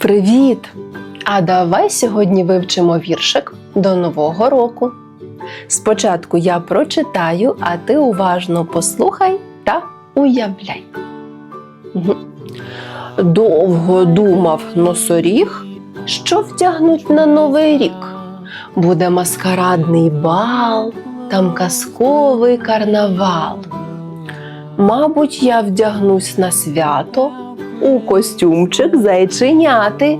Привіт! А давай сьогодні вивчимо віршик до Нового року. Спочатку я прочитаю, а ти уважно послухай та уявляй. Довго думав носоріг, що втягнуть на новий рік. Буде маскарадний бал, там казковий карнавал. Мабуть, я вдягнусь на свято у костюмчик зайченяти.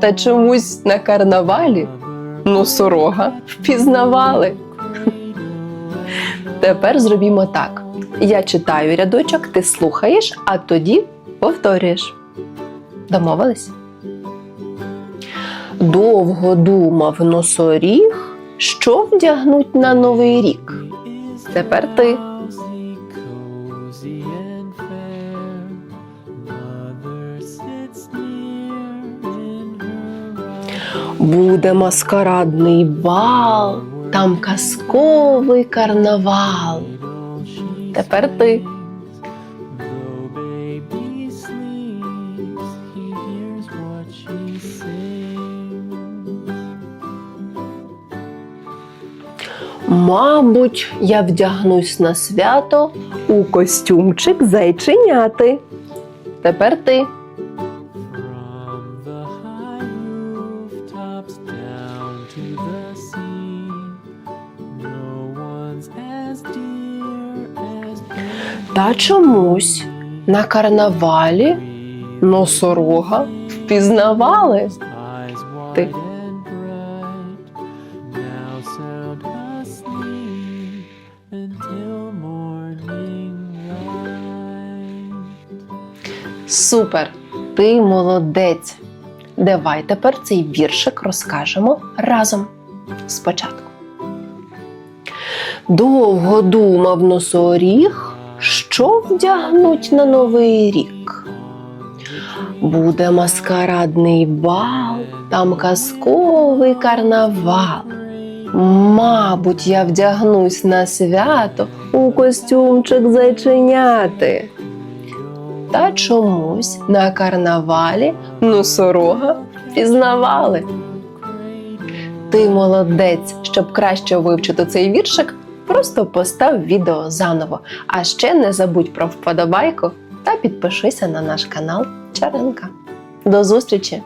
Та чомусь на карнавалі носорога впізнавали. Тепер зробімо так. Я читаю рядочок, ти слухаєш, а тоді повторюєш. Домовились? Довго думав носоріг, що вдягнуть на новий рік. Тепер ти. Буде маскарадний бал, там казковий карнавал. Тепер ти. Мабуть, я вдягнусь на свято у костюмчик зайченяти. Тепер ти. To the sea, no one's as dear as Та чомусь на карнавалі носорога впізнавали. eyes Ти. wide and bright. Now sound asleep until morning light. Супер! Ти молодець! Давай тепер цей віршик розкажемо разом спочатку. Довго думав носоріг, що вдягнуть на новий рік. Буде маскарадний бал, там казковий карнавал. Мабуть, я вдягнусь на свято у костюмчик зайченяти. Та чомусь на карнавалі носорога пізнавали. Ти молодець, щоб краще вивчити цей віршик, просто постав відео заново. А ще не забудь про вподобайку та підпишися на наш канал Чаринка. До зустрічі!